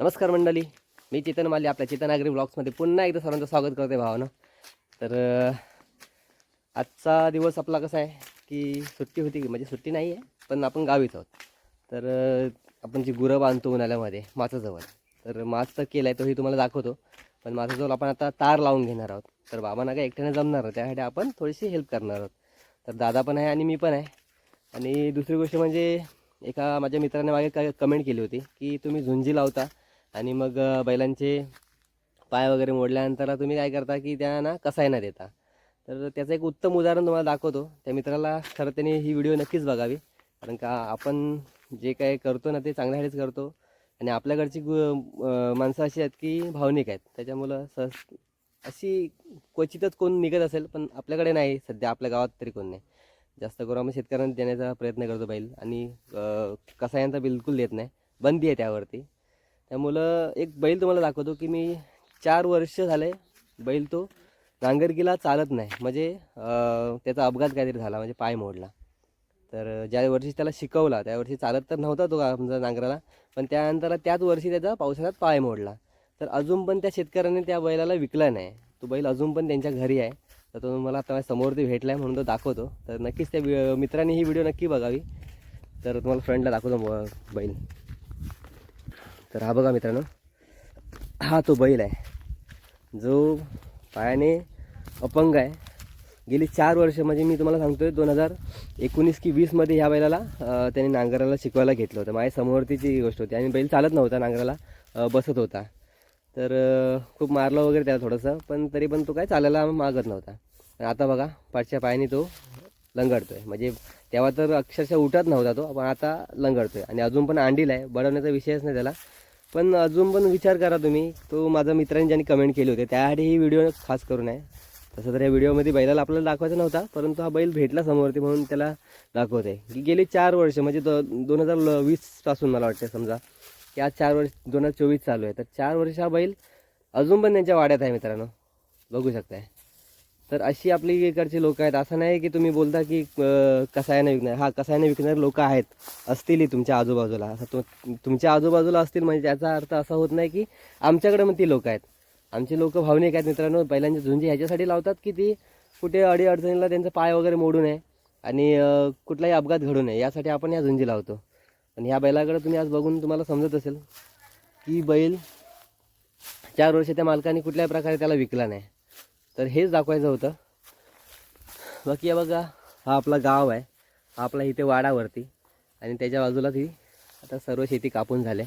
नमस्कार मंडळी. मी चेतन माली आपल्या चेतनागरी ब्लॉग्समध्ये पुन्हा एकदा सर्वांचं स्वागत करते भावानं. तर आजचा दिवस आपला कसा आहे की सुट्टी होती की म्हणजे सुट्टी नाही आहे पण आपण गावीच आहोत. तर आपण जी गुरं बांधतो उन्हाळ्यामध्ये माचाजवळ तर माच तर केला आहे तोही तुम्हाला दाखवतो. पण माचाजवळ आपण आता तार लावून घेणार आहोत. तर बाबांना काय एकट्याने जमणार आहोत त्यासाठी आपण थोडीशी हेल्प करणार आहोत. तर दादा पण आहे आणि मी पण आहे. आणि दुसरी गोष्ट म्हणजे एका माझ्या मित्राने मागे काय कमेंट केली होती की तुम्ही झुंजी लावता आणि मग बैलांचे पाय वगैरे मोडल्यानंतर तुम्ही काय करता की त्यांना कसायना देता. तर त्याचं एक उत्तम उदाहरण तुम्हाला दाखवतो. त्या मित्राला खरं त्याने ही व्हिडिओ नक्कीच बघावी. कारण का आपण जे काय करतो ना ते चांगल्यासाठीच करतो. आणि आपल्याकडची गु माणसं अशी आहेत की भावनिक आहेत. त्याच्यामुळं सहज अशी क्वचितच कोण निघत असेल पण आपल्याकडे नाही. सध्या आपल्या गावात तरी कोण नाही. जास्त करून आम्ही शेतकऱ्यांना देण्याचा प्रयत्न करतो बैल. आणि कसायांचा बिलकुल देत नाही. बंदी आहे त्यावरती. त्यामुळं एक बैल तुम्हाला दाखवतो की मी चार वर्ष झाले बैल तो नांगरकीला चालत नाही. म्हणजे त्याचा अपघात काहीतरी झाला म्हणजे पाय मोडला. तर ज्या वर्षी त्याला शिकवला त्या वर्षी चालत तर नव्हता तो आमचा नांगराला पण त्यानंतर त्याच वर्षी त्याचा पावसाळ्यात पाय मोडला. तर अजून पण त्या शेतकऱ्याने त्या बैलाला विकला नाही. तो बैल अजून पण त्यांच्या घरी आहे. तर तो मला आता समोर ते भेटला आहे म्हणून तो दाखवतो. तर नक्कीच त्या वि- मित्राने ही व्हिडिओ नक्की बघावी. तर तुम्हाला फ्रेंडला दाखवतो बैल. तर हा बघा मित्रांनो हा तो बैल आहे. जो पायाने अपंग आहे. गेली चार वर्ष म्हणजे मी तुम्हाला सांगतोय दोन हजार एकोणीस की वीसमध्ये ह्या बैलाला त्याने नांगराला शिकवायला घेतलं होतं. माझ्या समोरतीची गोष्ट होती. आणि बैल चालत नव्हता नांगराला बसत होता. तर खूप मारलं वगैरे त्याला थोडंसं पण तरी पण तो काय चालायला मागत नव्हता. आता बघा पाठच्या पायाने तो लंगडतोय. म्हणजे तेव्हा तर अक्षरशः उठत नव्हता तो पण आता लंगडतोय. आणि अजून पण अंडीला आहे बडवण्याचा विषयच नाही त्याला. पण अजून पण विचार करा तुम्ही. तो माझ्या मित्रांनी ज्यांनी कमेंट केले होते त्यासाठी ही व्हिडिओ खास करून आहे तसं तर या व्हिडिओमध्ये बैलाला आपल्याला दाखवायचा नव्हता परंतु हा बैल भेटला समोरती म्हणून त्याला दाखवत आहे की गेली चार वर्ष म्हणजे दो दोन हजार वीसपासून मला वाटतं समजा की आज चार वर्ष दोन हजार चोवीस चालू आहे. तर चार वर्ष हा बैल अजून पण त्यांच्या वाड्यात आहे मित्रांनो. बघू शकताय. तर अशी आपली इकडची लोक आहेत. असं नाही की तुम्ही बोलता की अं, विकणार. हा कसायाने विकणारे लोक आहेत. असतीलही तुमच्या आजूबाजूला. असं तु तुमच्या आजूबाजूला असतील म्हणजे त्याचा अर्थ असा होत नाही की आमच्याकडे मग ती लोक आहेत. आमची लोक भावनिक आहेत मित्रांनो. बैलांची झुंजी ह्याच्यासाठी लावतात की ती कुठे अडी अडचणीला त्यांचा पाय वगैरे मोडू नये आणि कुठलाही अपघात घडू नये. यासाठी आपण या झुंजी लावतो. आणि ह्या बैलाकडे तुम्ही आज बघून तुम्हाला समजत असेल की बैल चार वर्ष त्या मालकाने कुठल्याही प्रकारे त्याला विकला नाही. तर हेच दाखवायचं होतं. बाकी बघा हा आपला गाव आहे. हा आपला इथे वाडावरती. आणि त्याच्या बाजूला ती आता सर्व शेती कापून झाले.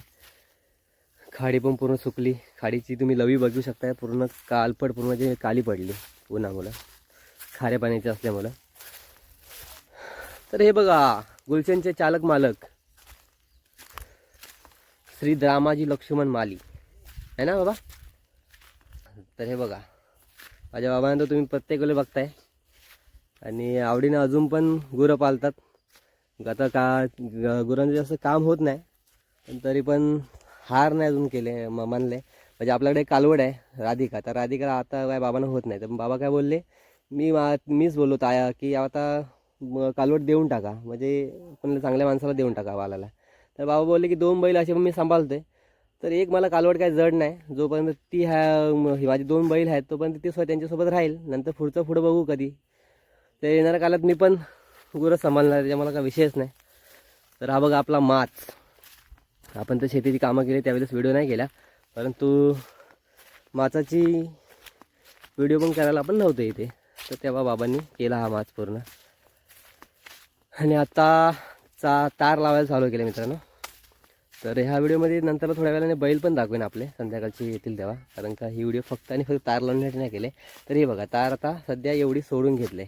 खाडी पण पूर्ण सुकली. खाडीची तुम्ही लवी बघू शकताय. पूर्ण कालपड पूर्ण जे काली पडली उन्हामुळं. खाऱ्या पाण्याची असल्यामुळं. तर हे बघा गुलशनचे चालक मालक. श्री रामाजी लक्ष्मण माली. आहे ना बाबा? तर हे बघा. माझ्या बाबांना तर तुम्ही प्रत्येक वेळेला बघताय. आणि आवडीनं अजून पण गुरं पालतात. आता का गुरांचं जास्त काम होत नाही. पण तरी पण हार नाही अजून केले म मानले. म्हणजे आपल्याकडे कालवड आहे राधिका. तर राधिका आता काय बाबांना होत नाही. तर बाबा काय बोलले मी मा मीच बोललो ताया की आता कालवड देऊन टाका. म्हणजे पण चांगल्या माणसाला देऊन टाका वालाला तर बाबा बोलले की दोन बैल असे मी सांभाळतोय. तर एक मला कालवड काय जड नाही. जोपर्यंत ती ह्या माझे ही माझी दोन बैल आहेत तोपर्यंत ती स्वतः त्यांच्यासोबत राहील. नंतर पुढचं पुढं बघू कधी. तर येणाऱ्या काळात मी पण गुरं सांभाळणार त्याच्या मला काय विषयच नाही. तर हा बघा आपला माच. आपण तर शेतीची कामं केली त्यावेळेस व्हिडिओ नाही केला. परंतु माचाची व्हिडिओ पण करायला आपण नव्हतं इथे. तर तेव्हा बाबांनी केला हा माच पूर्ण. आणि आता चा तार लावायला चालू केलं मित्रांनो. तर ह्या व्हिडिओमध्ये नंतर थोड्या वेळाने बैल पण दाखवेन आपले संध्याकाळची येतील तेव्हा. कारण का ही व्हिडिओ फक्त आणि फक्त तार लावण्यासाठी नाही केले. तर हे बघा तार आता सध्या एवढी सोडून घेतले.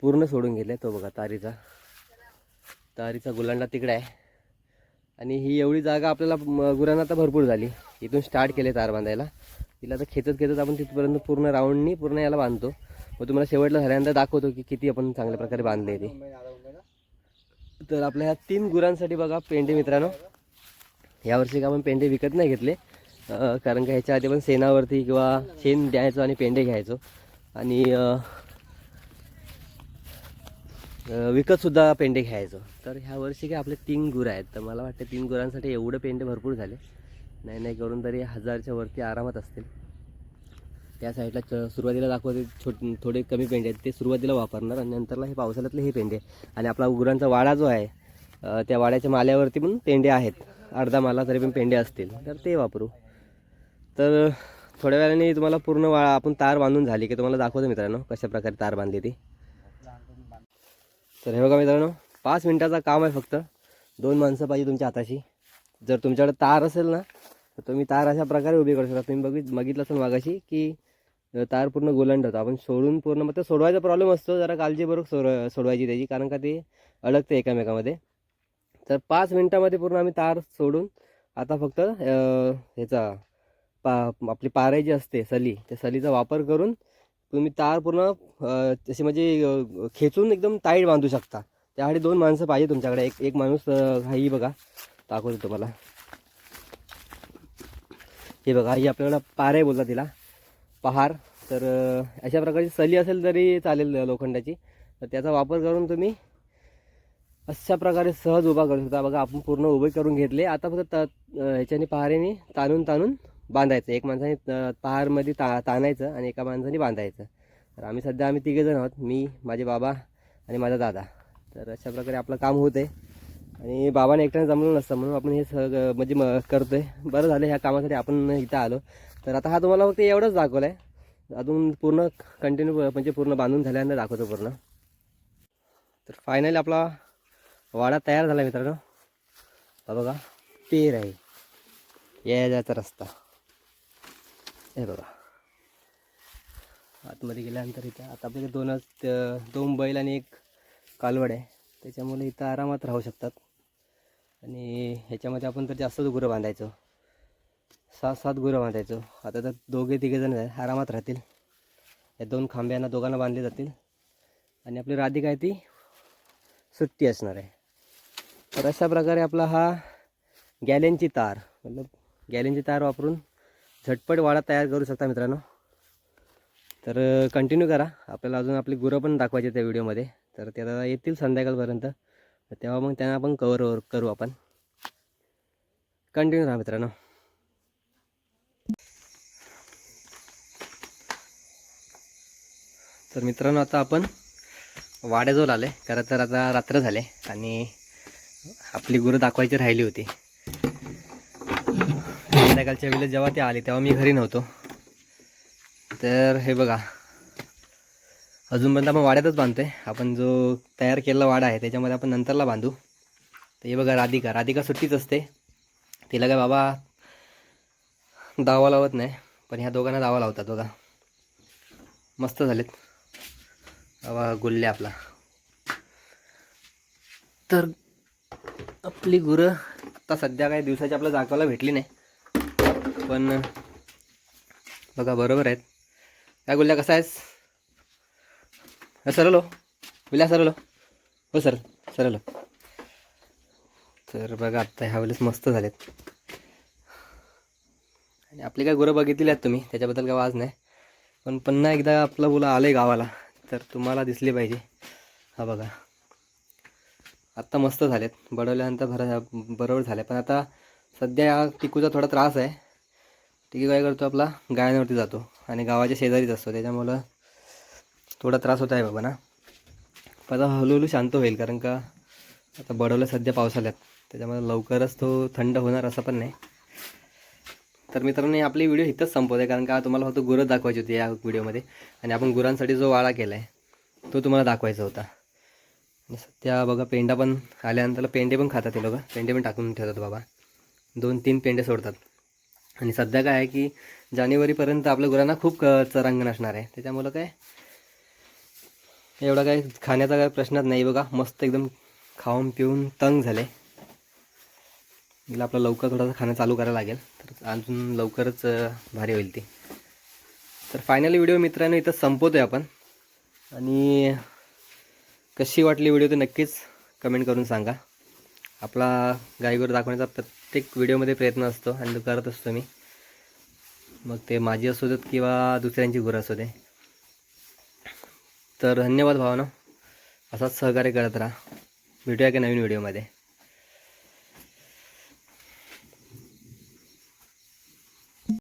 पूर्ण सोडून घेतले तो बघा तारीचा. तारीचा गुलांडा तिकडे आहे. आणि ही एवढी जागा आपल्याला म- गुरांना आता भरपूर झाली. इथून स्टार्ट केले तार बांधायला. तिला आता खेचत खेचत आपण तिथपर्यंत पूर्ण राऊंडनी पूर्ण याला बांधतो. मग तुम्हाला शेवटला झाल्यानंतर दाखवतो की किती आपण चांगल्या प्रकारे बांधले ते. तर आपल्या ह्या तीन गुरांसाठी बघा पेंडे मित्रांनो. यावर्षी का आपण पेंडे विकत नाही घेतले. कारण का ह्याच्या आधी पण शेणावरती किंवा शेण द्यायचो आणि पेंडे घ्यायचो. आणि विकतसुद्धा पेंडे घ्यायचो. तर ह्या वर्षी काय आपले तीन गुरं आहेत. तर मला वाटतं तीन गुरांसाठी एवढं पेंडे भरपूर झाले. नाही नाही करून तरी हजारच्या वरती आरामात असतील. त्या साईडला च सुरुवातीला दाखवते छोट थोडे कमी पेंडे आहेत. ते सुरुवातीला वापरणार आणि नंतरला हे पावसाळ्यातले हे पेंडे. आणि आपला गुरांचा वाडा जो आहे त्या वाड्याच्या माल्यावरती पण पेंडे आहेत. अर्धा माला तरी पण पेंडे असतील तर ते वापरू. तर थोड्या वेळाने तुम्हाला पूर्ण वाळा आपण तार बांधून झाली की तुम्हाला दाखवतो मित्रांनो कशा प्रकारे तार बांधली ती. तर हे बघा मित्रांनो पाच मिनिटाचं काम आहे फक्त. दोन माणसं पाहिजे तुमच्या हाताशी. जर तुमच्याकडे तार असेल ना तर तुम्ही तार अशा प्रकारे उभी करू शकता. तुम्ही बघित बघितलं असेल मागाशी की तार पूर्ण गोलंड होतं. आपण सोडून पूर्ण मग ते सोडवायचा प्रॉब्लेम असतो. जरा काळजीपूर्वक सोड सोडवायची त्याची कारण का ते अडकते एकामेकामध्ये. तर पाच मिनिटामध्ये पूर्ण आम्ही तार सोडून आता फक्त ह्याचा पा आपली पारे जी असते सली त्या सलीचा वापर करून तुम्ही तार पूर्ण अ, म्हणजे खेचून एकदम टाईट बांधू शकता. त्यासाठी दोन माणसं पाहिजे तुमच्याकडे. एक एक माणूस अ, ही बघा. दाखवतो तुम्हाला. हे बघा ही आपल्याला पारे बोलतात तिला. पहार. तर अशा प्रकारची सली असेल तरी चालेल लोखंडाची. तर त्याचा वापर करून तुम्ही अशा प्रकारे सहज उभा करू शकता बघा आपण पूर्ण उभे करून घेतले. आता फक्त त ह्याच्याने पहारेने ताणून ताणून बांधायचं. एक माणसाने पहारमध्ये ता ताणायचं आणि एका माणसाने बांधायचं. तर आम्ही सध्या आम्ही तिघेजण आहोत. मी माझे बाबा आणि माझा दादा. तर अशा प्रकारे आपलं काम होतं आहे आणि बाबाने एकट्याने जमलं नसतं. म्हणून आपण हे सगळं म्हणजे म करतो आहे बरं झालं ह्या कामासाठी आपण इथं आलो. तर आता हा तुम्हाला फक्त एवढंच दाखवलं आहे अजून पूर्ण कंटिन्यू म्हणजे पूर्ण बांधून झाल्यानंतर दाखवतो पूर्ण. तर फायनली आपला वाडा तयार झाला मित्रांनो. हा बघा पेर आहे. या जायचा रस्ता. हे बघा. आतमध्ये गेल्यानंतर इथं आता आपल्याकडे दोनच दोन बैल आणि एक कालवड आहे. त्याच्यामुळे इथं आरामात राहू शकतात. आणि ह्याच्यामध्ये आपण तर जास्तच गुरं बांधायचो. सात सात गुरं बांधायचो. आता तर दोघे तिघे जण आरामात राहतील. या दोन खांब्यांना दोघांना बांधले जातील. आणि आपली राधिका आहे ती सुट्टी असणार आहे. तर अशा प्रकारे आपला हा गॅलेनची तार मतलब गॅलेनची तार वापरून झटपट वाडा तयार करू शकता मित्रांनो. तर कंटिन्यू करा. आपल्याला अजून आपली गुरं पण दाखवायची त्या व्हिडिओमध्ये. तर ते आता येतील संध्याकाळपर्यंत. तेव्हा मग त्यांना आपण कवर करू आपण. कंटिन्यू राहा मित्रांनो. तर मित्रांनो आता आपण वाड्याजवळ आले खरं तर आता रात्र झाले आणि आपली गुरं दाखवायची राहिली होती. संध्याकाळच्या वेळेला जेव्हा ते आले तेव्हा मी घरी नव्हतो. तर हे बघा. अजूनपर्यंत आपण वाड्यातच बांधतोय. आपण जो तयार केलेला वाडा आहे त्याच्यामध्ये आपण नंतरला बांधू. तर हे बघा राधिका. राधिका सुट्टीच असते. तिला काय बाबा दावा लावत नाही पण ह्या दोघांना दावा लावतात बघा. मस्त झालेत. बाबा गुल्ले आपला. तर आपली गुरं आता सध्या काही दिवसाची आपल्या दाखवायला भेटली नाही. पण बघा बरोबर आहेत. काय गुल्ल्या कसा आहेस? सरलो. गुल्ल्या सरलो. हो सर सरलो. तर बघा आत्ता ह्या वेळेस मस्त झालेत. आणि आपली काय गुरं बघितली आहेत तुम्ही त्याच्याबद्दल काय वाज नाही. पण पुन्हा एकदा आपलं बोला आलं आहे गावाला तर तुम्हाला दिसली पाहिजे. हा बघा. आत्ता मस्त झालेत. बडवल्यानंतर भरा बरोबर झाले. पण आता सध्या या टिकूचा थोडा त्रास आहे. टिकू काय करतो आपला? गायांवरती जातो आणि गावाच्या शेजारीच असतो. त्याच्यामुळं थोडा त्रास होत आहे बाबा ना. पण आता हळूहळू शांत होईल कारण का आता बडवलं सध्या पावसाळ्यात त्याच्यामुळे लवकरच तो थंड होणार असं पण नाही. तर मित्रांनो आपली व्हिडिओ इथंच संपवते कारण का तुम्हाला फक्त गुरं दाखवायची होती या व्हिडिओमध्ये. आणि आपण गुरांसाठी जो वाळा केला आहे तो तुम्हाला दाखवायचा होता. सध्या बघा पेंडा पण आल्यानंतर पेंडे पण खातात ते लोक. पेंडे पण टाकून ठेवतात बाबा. दोन तीन पेंडे सोडतात. आणि सध्या काय आहे की जानेवारीपर्यंत आपल्या गुरांना खूप चरांगण असणार आहे. त्याच्यामुळं काय? एवढा काय खाण्याचा काय प्रश्नच नाही बघा. मस्त एकदम खाऊन पिऊन तंग झाले. तिला आपलं लवकर थोडंसं खाणं चालू करायला लागेल. तर अजून लवकरच भारी होईल ती. तर फायनली व्हिडिओ मित्रांनो इथं संपवतो आहे आपण. आणि कशी वाटली व्हिडिओ ते नक्कीच कमेंट करून सांगा. आपला गायगोर दाखवण्याचा प्रत्येक व्हिडिओमध्ये प्रयत्न असतो आणि तो करत असतो मी. मग ते माझी असू देत किंवा दुसऱ्यांची गुरं असू दे. तर धन्यवाद भावानं. असाच सहकार्य करत राहा. भेटूया की नवीन व्हिडिओमध्ये.